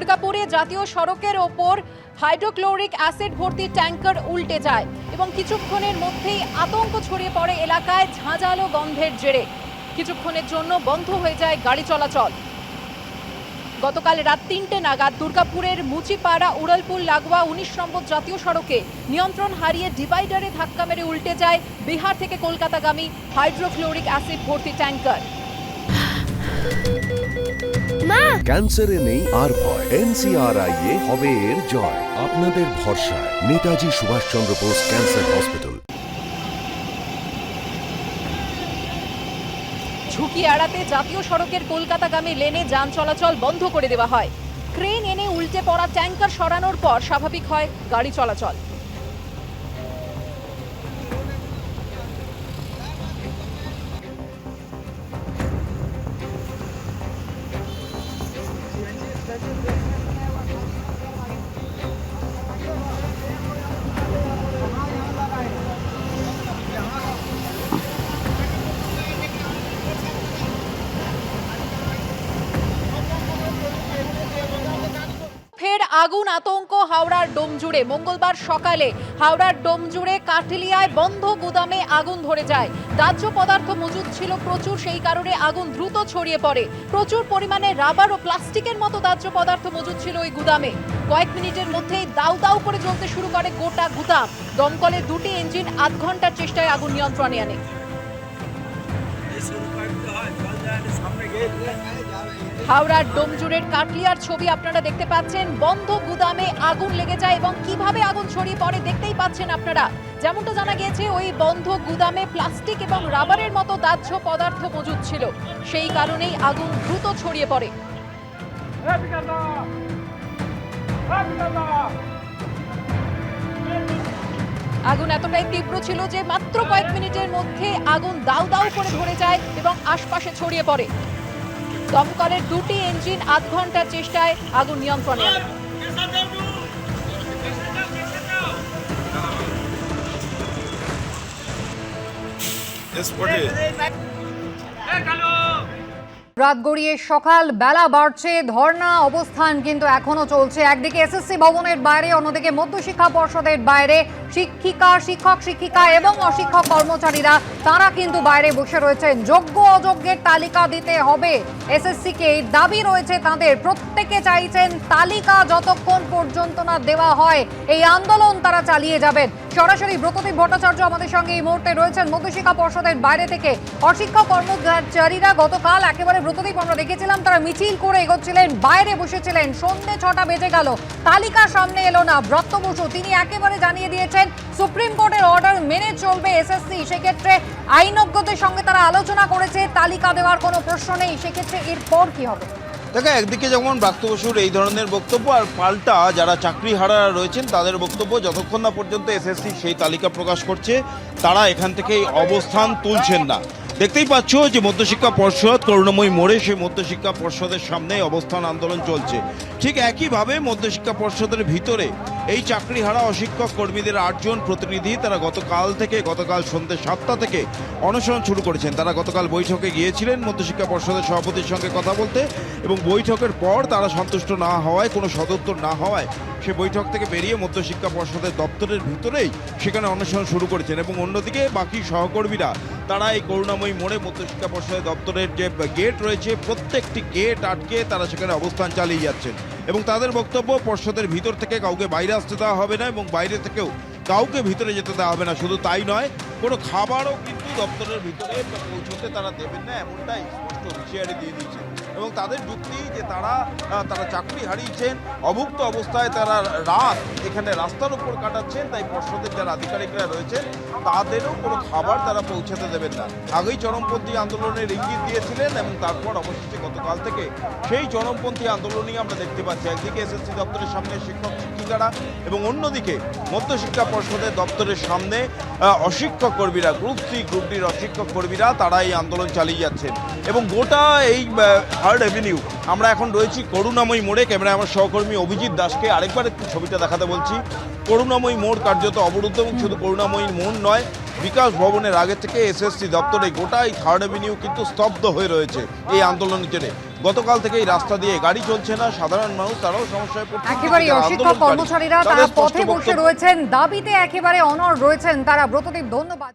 দুর্গাপুরে জাতীয় সড়কের ওপর হাইড্রোক্লোরিক অ্যাসিড ভর্তি ট্যাঙ্কার উল্টে যায় এবং কিছুক্ষণের মধ্যেই আতঙ্ক ছড়িয়ে পড়ে এলাকায় ঝাঁঝালো গন্ধের জেরে। কিছুক্ষণের জন্য বন্ধ হয়ে যায় গাড়ি চলাচল। গতকাল রাত তিনটে নাগাদ দুর্গাপুরের মুচিপাড়া, উড়ালপুল, লাগোয়া উনিশ নম্বর জাতীয় সড়কে নিয়ন্ত্রণ হারিয়ে ডিভাইডারে ধাক্কা মেরে উল্টে যায় বিহার থেকে কলকাতাগামী হাইড্রোক্লোরিক অ্যাসিড ভর্তি ট্যাঙ্কার। ক্যান্সারে নেই আর ভয়। এনসিআরআই এ হবে এর জয়। আপনাদের ভরসা নেতাজি সুভাষচন্দ্র বোস ক্যান্সার হসপিটাল ঝুঁকি এড়াতে জাতীয় সড়কের কলকাতাগামী লেনে যান চলাচল বন্ধ করে দেওয়া হয়। ক্রেন এনে উল্টে পড়া ট্যাঙ্কার সরানোর পর স্বাভাবিক হয় গাড়ি চলাচল। Thank you. আগুন আতঙ্ক হাওড়ার ডোমজুড়ে। মঙ্গলবার সকালে হাওড়ার ডোমজুড়ে কাঠলিয়ায় বন্ধ গুদামে আগুন ধরে যায়। দাহ্য পদার্থ মজুদ ছিল প্রচুর, সেই কারণে আগুন দ্রুত ছড়িয়ে পড়ে। প্রচুর পরিমাণে রাবার ও প্লাস্টিকের মতো দাহ্য পদার্থ মজুদ ছিল ওই গুদামে। কয়েক মিনিটের মধ্যেই দাউ দাউ করে জ্বলতে শুরু করে গোটা গুদাম। দমকলের দুটি ইঞ্জিন আধ ঘণ্টার চেষ্টায় আগুন নিয়ন্ত্রণে আনে। হাওড়ার ডোমজুড়ের কাটলিয়ার ছবি আপনারা দেখতে পাচ্ছেন। বন্ধ গুদামে আগুন লেগে যায় এবং কীভাবে আগুন ছড়িয়ে পড়ে দেখতেই পাচ্ছেন আপনারা। যেমনটা জানা গিয়েছে, ওই বন্ধ গুদামে প্লাস্টিক এবং রাবারের মতো দাহ্য পদার্থ মজুদ ছিল। সেই কারণেই আগুন দ্রুত ছড়িয়ে পড়ে। আগুন এতটাই তীব্র ছিল যে মাত্র কয়েক মিনিটের মধ্যে আগুন দাউ দাউ করে ধরে যায় এবং আশপাশে ছড়িয়ে পড়ে। দমকলের দুটি ইঞ্জিন আধ ঘণ্টার চেষ্টায় আগুন নিয়ন্ত্রণে রাত গড়িয়ে সকাল বেলা বাড়ছে, ধর্ণা অবস্থান কিন্তু এখনও চলছে। একদিকে এসএসসি ভবনের বাইরে, অন্যদিকে মধ্যশিক্ষা পর্ষদের বাইরে। শিক্ষিকা, শিক্ষক, শিক্ষিকা এবং অশিক্ষক কর্মচারীরা, তারা কিন্তু বাইরে বসে রয়েছেন। যোগ্য, অযোগ্যের তালিকা দিতে হবে। এসএসসি কে এই দাবি রয়েছে তাদের। প্রত্যেকে চাইছেন তালিকা যতক্ষণ পর্যন্ত না দেওয়া হয়, এই আন্দোলন তারা চালিয়ে যাবেন। সরাসরি ব্রতদীপ ভট্টাচার্য আমাদের সঙ্গে এই মুহূর্তে রয়েছেন। মধ্যশিক্ষা পর্ষদের বাইরে থেকে অশিক্ষক কর্মচারীরা গতকাল একেবারে ব্রতদীপ আমরা দেখেছিলাম, তারা মিছিল করে এগোচ্ছিলেন, বাইরে বসেছিলেন। সন্ধ্যে ছটা বেজে গেল। তালিকা সামনে এলো না। ব্রত বসু, তিনি একেবারে জানিয়ে দিয়েছেন সুপ্রিম কোর্টের অর্ডার মেনে চলবে এসএসসি। সেক্ষেত্রে আইনজ্ঞদের সঙ্গে তারা আলোচনা করেছে, তালিকা দেওয়ার কোনো প্রশ্ন নেই। সেক্ষেত্রে এরপর কি হবে? দেখো একদিকে যেমন ব্রাত্য বসুর এই ধরনের বক্তব্য, আর পাল্টা যারা চাকরি হারা রয়েছেন, তাদের বক্তব্য যতক্ষণ না পর্যন্ত এসএসসি সেই তালিকা প্রকাশ করছে, তারা এখান থেকে অবস্থান তুলছেন না। দেখতেই পাচ্ছ যে মধ্যশিক্ষা পর্ষদ করুণাময়ী মোড়ে সেই মধ্যশিক্ষা পর্ষদের সামনে অবস্থান আন্দোলন চলছে। ঠিক একইভাবে মধ্যশিক্ষা পর্ষদের ভিতরে এই চাকরি হারা অশিক্ষক কর্মীদের আটজন প্রতিনিধি তারা গতকাল থেকে, গতকাল সন্ধ্যে সাতটা থেকে অনশন শুরু করেছেন। তারা গতকাল বৈঠকে গিয়েছিলেন মধ্যশিক্ষা পর্ষদের সভাপতির সঙ্গে কথা বলতে এবং বৈঠকের পর তারা সন্তুষ্ট না হওয়ায়, কোনো সদুত্তর না হওয়ায় সে বৈঠক থেকে বেরিয়ে মধ্যশিক্ষা পর্ষদের দপ্তরের ভিতরেই সেখানে অনশন শুরু করেছেন এবং অন্যদিকে বাকি সহকর্মীরা, তারা এই করুণাময়ী মোড়ে মধ্যশিক্ষা পর্ষদের দপ্তরের যে গেট রয়েছে, প্রত্যেকটি গেট আটকে তারা সেখানে অবস্থান চালিয়ে যাচ্ছেন। এবং তাদের বক্তব্য পর্ষদের ভিতর থেকে কাউকে বাইরে আসতে দেওয়া হবে না এবং বাইরে থেকেও কাউকে ভিতরে যেতে দেওয়া হবে না। শুধু তাই নয়, কোনো খাবারও কিন্তু দপ্তরের ভিতরে পৌঁছতে তারা দেবেন না, এমনটাই স্পষ্ট হুঁশিয়ারি দিয়ে দিয়েছেন এবং তাদের যুক্তি যে তারা তারা চাকরি হারিয়েছেন, অভুক্ত অবস্থায় তারা রাত এখানে রাস্তার উপর কাটাচ্ছেন, তাই পর্ষদের যারা আধিকারিকরা রয়েছেন, তাদেরও কোনো খাবার তারা পৌঁছাতে দেবেন না। আগেই চরমপন্থী আন্দোলনের ইঙ্গিত দিয়েছিলেন এবং তারপর অবশেষে গতকাল থেকে সেই চরমপন্থী আন্দোলনই আমরা দেখতে পাচ্ছি। একদিকে এসএসসি দপ্তরের সামনে শিক্ষক শিক্ষিকারা এবং অন্যদিকে মধ্যশিক্ষা পর্ষদের দপ্তরের সামনে অশিক্ষক কর্মীরা, গ্রুপ সি, গ্রুপ ডির অশিক্ষক কর্মীরা তারা এই আন্দোলন চালিয়ে যাচ্ছেন। এবং গোটা এই থার্ড অ্যাভিনিউ আমরা এখন রয়েছি করুণাময়ী মোড়ে। ক্যামেরায় আমার সহকর্মী অভিজিৎ দাসকে আরেকবার একটু ছবিটা দেখাতে বলছি। করুণাময়ী মোড় কার্যত অবরুদ্ধ এবং শুধু করুণাময়ী মোড় নয় বিকাশ ভবনের আগে থেকে এসএসসি দপ্তরে গোটাই থার্ড এভিনিউ কিন্তু স্তব্ধ হয়ে রয়েছে এই আন্দোলনের জন্য গতকাল থেকে এই রাস্তা দিয়ে গাড়ি চলছে না সাধারণ মানুষ তারাও সমস্যায় পড়ছে। একেবারে শিক্ষক কর্মচারীরা তারা পথে বসে রয়েছেন দাবিতে একেবারে অনড় রয়েছেন তারা। ব্রতদীপ ধন্যবাদ।